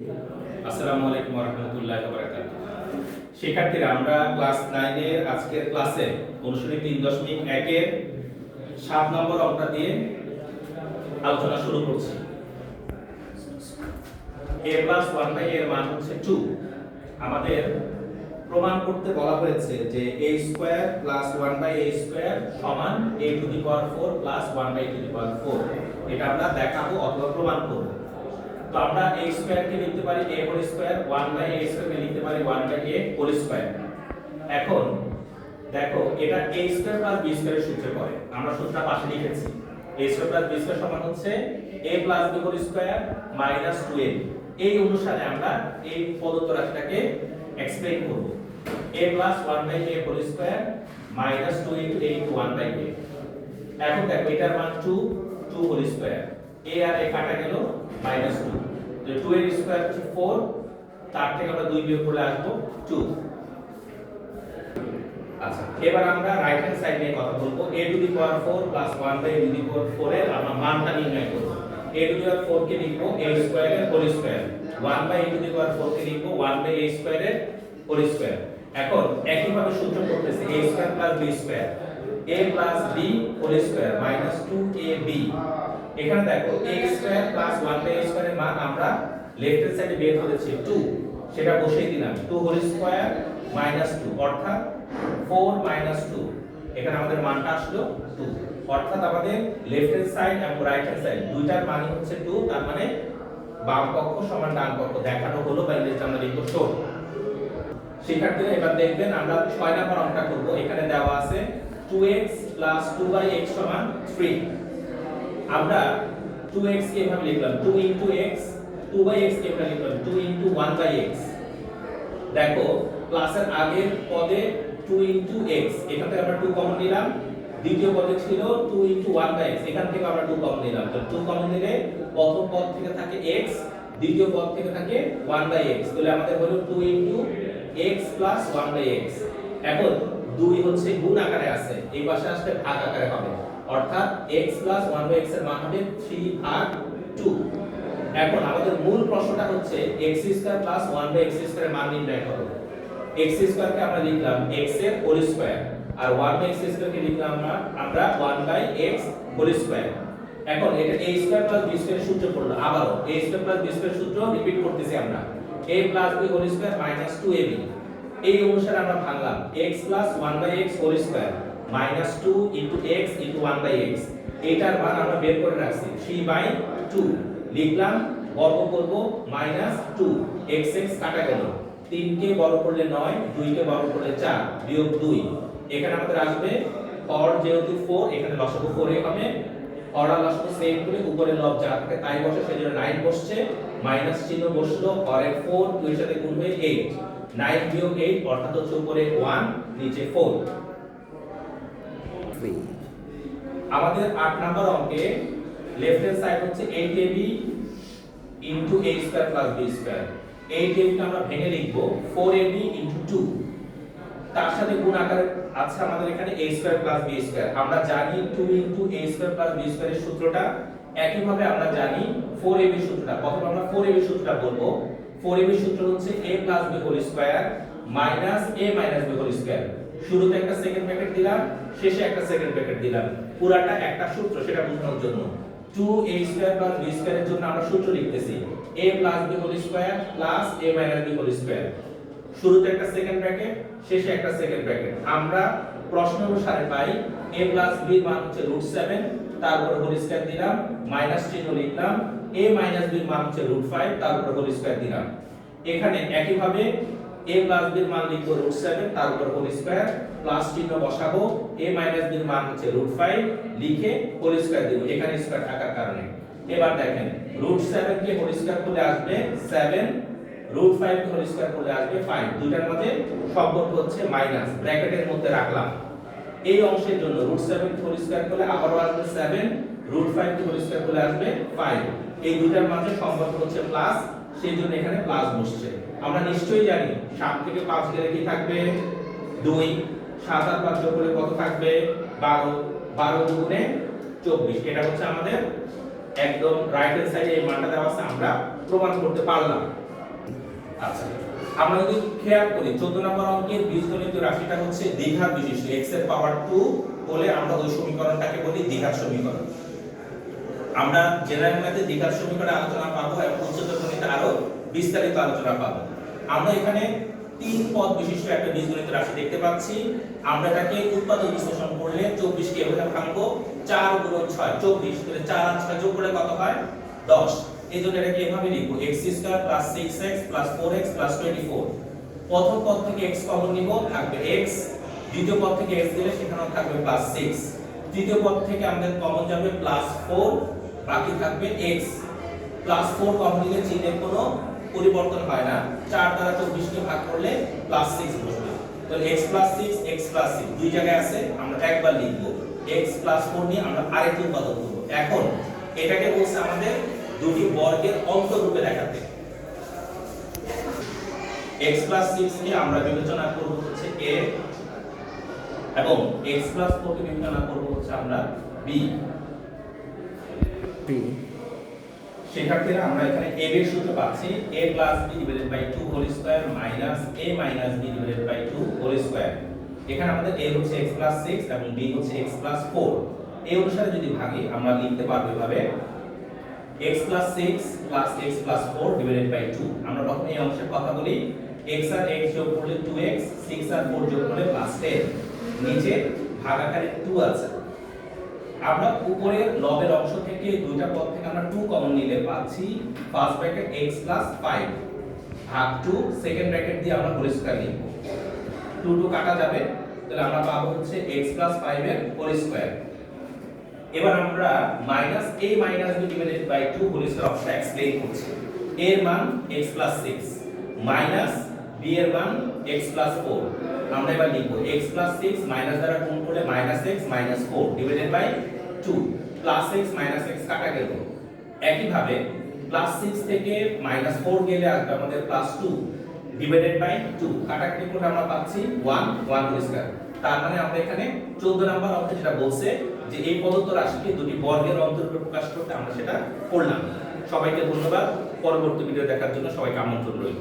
আসসালামু আলাইকুম শিক্ষার্থীরা, আমরা ক্লাস আজকের ক্লাসে অনুশীলনী নম্বর দিয়ে আলোচনা শুরু করছি। এ প্লাস ওয়ান বাই এর মান হচ্ছে টু। আমাদের প্রমাণ করতে বলা হয়েছে যে a square plus one by a square সমান a to the power four plus one by to the power four. এটা আমরা দেখাবো অথবা প্রমাণ করব। তো আমরা a স্কয়ার কে লিখতে পারি a whole square 1 by a square কে লিখতে পারি 1 বাই a হোল স্কয়ার এখন দেখো, এটা a স্কয়ার প্লাস b স্কয়ারের সূত্রে পড়ে। আমরা সূত্রটা পাশে লিখেছি। a square plus b square সমান হচ্ছে a plus b whole square minus 2a এই অনুসারে আমরা এই প্রদত্ত রাশিটাকে এক্সপ্লেইন করব। a plus 1 by a whole square minus 2 into a into 1 by a এখন দেখো, এটার মান 2 2 হোল স্কয়ার a আর a কাটা গেল মাইনাস 2 তো 2 এর স্কয়ার হচ্ছে 4 তার থেকে আমরা 2 বিয়োগ করলে আসব 2 আচ্ছা এবার আমরা রাইট হ্যান্ড সাইড নিয়ে কথা বলব। a to the power 4 plus 1 by a to the power 4 এর আমরা মানটা নির্ণয় করব। a টু দি পাওয়ার 4 কে লিখব a স্কয়ার এর whole square 1 by a to the power 4 কে লিখব 1 বাই a স্কয়ার এর হোল স্কয়ার এখন একই ভাবে সূত্র করতেছে a square plus b square a plus b whole square minus 2ab এখানে দেখো a square plus 1 by square এর মান আমরা লেফট হ্যান্ড সাইডে বের করেছি 2 সেটা বসিয়ে দিলাম 2 হোল স্কয়ার মাইনাস 2 অর্থাৎ 4 মাইনাস 2 এখানে আমাদের মানটা আসলো 2 অর্থাৎ আমাদের লেফট হ্যান্ড সাইড এবং রাইট হ্যান্ড সাইড দুইটার মানই হচ্ছে 2 তার মানে বাম পক্ষ সমান ডান পক্ষ। দেখানো হলো বা ইংরেজিতে আমরা লিখব শো শিক্ষার্থীরা, এবার দেখবেন আমরা 6 নাম্বার অঙ্কটা করব। এখানে দেওয়া আছে 2x 2y x 3 আমরা 2x কে এভাবে লিখলাম 2 into x 2x কে এভাবে লিখলাম 2 into 1 by x দেখো প্লাসের আগের পদে 2 into x, এখান থেকে আমরা 2 কমন নিলাম, দ্বিতীয় পদে ছিল 2 into 1 by x, এখান থেকে আমরা 2 কমন নিলাম। তো 2 কমন নিলে প্রথম পদ থেকে থাকে x, দ্বিতীয় পদ থেকে থাকে 1 by x তাহলে আমাদের হলো 2 into x plus 1 by x এখন 2 হচ্ছে গুণ আকারে আছে, এই পাশে আসলে ভাগ আকারে হবে। অর্থাৎ x plus 1 by x এর মান হবে 3 ভাগ 2 এখন আমাদের মূল প্রশ্নটা হচ্ছে x square plus 1 by x square এর মান নির্ণয় করো। x স্কয়ার কে আমরা লিখলাম x এর হোল স্কয়ার আর 1 বাই x স্কয়ার কে লিখলাম আমরা আমরা 1 বাই x হোল স্কয়ার এখন এটা a স্কয়ার প্লাস b স্কয়ারের সূত্র পড়ল, আবারও a স্কয়ার প্লাস b স্কয়ারের সূত্র রিপিট করতেছি আমরা। a b whole square minus 2ab এই অনুসারে আমরা ভাঙলাম, x plus 1 by x whole square minus 2 into x into 1 by x. এটার মান আমরা বের করে রাখছি 3 বাই 2 লিখলাম, বর্গ করব মাইনাস 2 x x কাটা গেল। 3 কে বর্গ করলে 9 2 কে বর্গ করলে 4 বিয়োগ 2 এখানে আমাদের আসবে হর যেহেতু 4 এখানে লসাগু 4 এ হবে। আর লসাগু সেম করে উপরে লব যা থাকে তাই বসে সেজন্য 9 বসছে। মাইনাস চিহ্ন বসল 4 2 এর সাথে গুণ হয়ে 8 9 বিয়োগ 8 অর্থাৎ হচ্ছে উপরে 1 নিচে 4 আমাদের 8 নম্বর অঙ্কে লেফট হ্যান্ড সাইড হচ্ছে 8ab into a square plus b square 8ab কে আমরা ভেঙে লিখব 4ab ইনটু 2 তার সাথে গুণ আকারে আছে আমাদের এখানে a square plus b square আমরা জানি 2 into a square plus b স্কয়ারের সূত্রটা একই ভাবে আমরা জানি 4ab সূত্রটা। প্রথমে আমরা 4ab সূত্রটা বলব। 4ab সূত্র হচ্ছে a plus b whole square minus a minus b whole square শুরুতে একটা সেকেন্ড ব্র্যাকেট দিলাম, শেষে একটা সেকেন্ড ব্র্যাকেট দিলাম। পুরাটা একটা সূত্র, সেটা বোঝানোর জন্য। 2a স্কয়ার প্লাস b স্কয়ারের জন্য আমরা সূত্র লিখতেছি। a plus b whole square plus a minus b whole square শুরুতে একটা সেকেন্ড ব্র্যাকেট শেষে একটা সেকেন্ড ব্র্যাকেট আমরা প্রশ্ন অনুসারে পাই, a প্লাস b মান হচ্ছে রুট 7 তার উপর হোল স্কয়ার দিলাম মাইনাস চিহ্ন লিখলাম, a মাইনাস b মান হচ্ছে রুট 5 তার উপর হোল স্কয়ার দিলাম। এখানে একই a প্লাস এর মান লিখব রুট 7 তার উপর হোল স্কয়ার প্লাস চিহ্ন বসাবো। A মাইনাস এর মান হচ্ছে রুট 5 লিখে হোল স্কয়ার দিব। এখানে স্কয়ার থাকার কারণে। এবার দেখেন রুট 7 কে হোল স্কয়ার করলে আসবে 7 রুট 5 কে হোল স্কয়ার করলে আসবে 5 দুইটার মধ্যে সম্পর্ক হচ্ছে মাইনাস ব্র্যাকেটের মধ্যে রাখলাম। এই অংশের জন্য রুট 7 কে হোল স্কয়ার করলে আবারও আসবে 7 রুট 5 কে হোল স্কয়ার করলে আসবে 5 এই দুইটার মাঝে সম্পর্ক হচ্ছে প্লাস সেই জন্য এখানে প্লাস বসছে। আমরা নিশ্চয়ই জানি সাত থেকে পাঁচ গেলে কি থাকবে? 2 7 আর পাঁচ যোগ করলে কত থাকবে? 12 12 দুগুণে 24 এটা হচ্ছে আমাদের একদম রাইট হ্যান্ড সাইডে এই মানটা দেওয়া আছে, আমরা প্রমাণ করতে পারলাম। আচ্ছা আমরা যদি খেয়াল করি, চোদ্দ নম্বর অঙ্কের বীজগণিত রাশিটা হচ্ছে দ্বিঘাত বিশিষ্ট। x এর পাওয়ার টু বলে আমরা ওই সমীকরণটাকে বলি দ্বিঘাত সমীকরণ। আমরা জেনারেল ম্যাথে দ্বিঘাত সমীকরণে আলোচনা পাবো এবং উচ্চতর গণিতে আরও বিস্তারিত আলোচনা পাবো। আমরা এখানে তিন পদ বিশিষ্ট একটা বীজগণিত রাশি দেখতে পাচ্ছি। আমরা এটাকে উৎপাদক বিশ্লেষণ করলে চব্বিশকে এভাবে ভাঙবো। চার গুণন ছয়, চব্বিশ, তাহলে চার আর ছয় যোগ করলে কত হয়? দশ। এই জন্য এটাকে এভাবে লিখব? X square plus six x plus four x plus twenty four প্রথম পদ থেকে এক্স কমন নিব, থাকবে এক্স দ্বিতীয় পদ থেকে এক্স দিলে সেখানেও থাকবে প্লাস সিক্স তৃতীয় পদ থেকে আমাদের কমন যাবে প্লাস ফোর বাকি থাকবে এক্স প্লাস ফোর নিলে চিহ্নের কোনো পরিবর্তন হয় না। চার দ্বারা চব্বিশকে ভাগ করলে প্লাস সিক্স বসবে। তো x plus six x plus six দুই জায়গায় আছে, আমরা একবার লিখব। এক্স প্লাস ফোর নিয়ে আমরা আরেকটি উৎপাদন করব। এখন এটাকে বলছে আমাদের দুটি বর্গের অন্তরূপে দেখাতে। X প্লাস 6 কে আমরা বিবেচনা করব হচ্ছে a এবং x প্লাস 4 কে বিবেচনা করব হচ্ছে আমরা b শিক্ষার্থীরা, আমরা এখানে a এর সূত্র পাচ্ছি। a plus b divided by 2 whole square minus a minus b divided by 2 whole square এখানে আমাদের a হচ্ছে x প্লাস 6 এবং b হচ্ছে x প্লাস 4 এই অনুসারে যদি ভাগি, আমরা লিখতে পারব এভাবে। x plus 6 plus x plus 4 divided by 2 আমরা প্রথমে এই অংশের কথা বলি। x আর x যোগ করলে 2x 6 আর 4 যোগ করলে প্লাস 10 নিচে ভাগাকারে 2 আছে। আমরা উপরের লবের অংশ থেকে দুইটা পদ থেকে আমরা 2 কমন নিলে পাচ্ছি। ফার্স্ট ব্র্যাকেট x 5 ভাগ 2 সেকেন্ড ব্র্যাকেট দিয়ে আমরা হোল স্কয়ার লিখব। 2 2 কাটা যাবে, তাহলে আমরা পাবো হচ্ছে x 5 এর হোল স্কয়ার এবার আমরা minus a minus b divided by 2 whole square অংশটা এক্সপ্লেইন করছি। এর মান x 6 মাইনাস b এর মান x 4 আমরা এবার লিখব x 6 মাইনাস দ্বারা গুণ করলে minus x minus 4 divided by 2 plus x minus x কাটা গেল। একই ভাবে প্লাস 6 থেকে মাইনাস 4 গেলে আসবে আমাদের প্লাস 2 ডিভাইডেড বাই 2 কাটাকাটি করলে আমরা পাচ্ছি 1 1 হোল স্কয়ার তার মানে আমরা এখানে 14 নাম্বার অঙ্কে যেটা বলছে যে এই প্রদত্ত রাশিকে দুটি বর্গের অন্তর্গত প্রকাশ করতে আমরা সেটা করলাম। সবাইকে ধন্যবাদ। পরবর্তী ভিডিও দেখার জন্য সবাইকে আমন্ত্রণ রইল।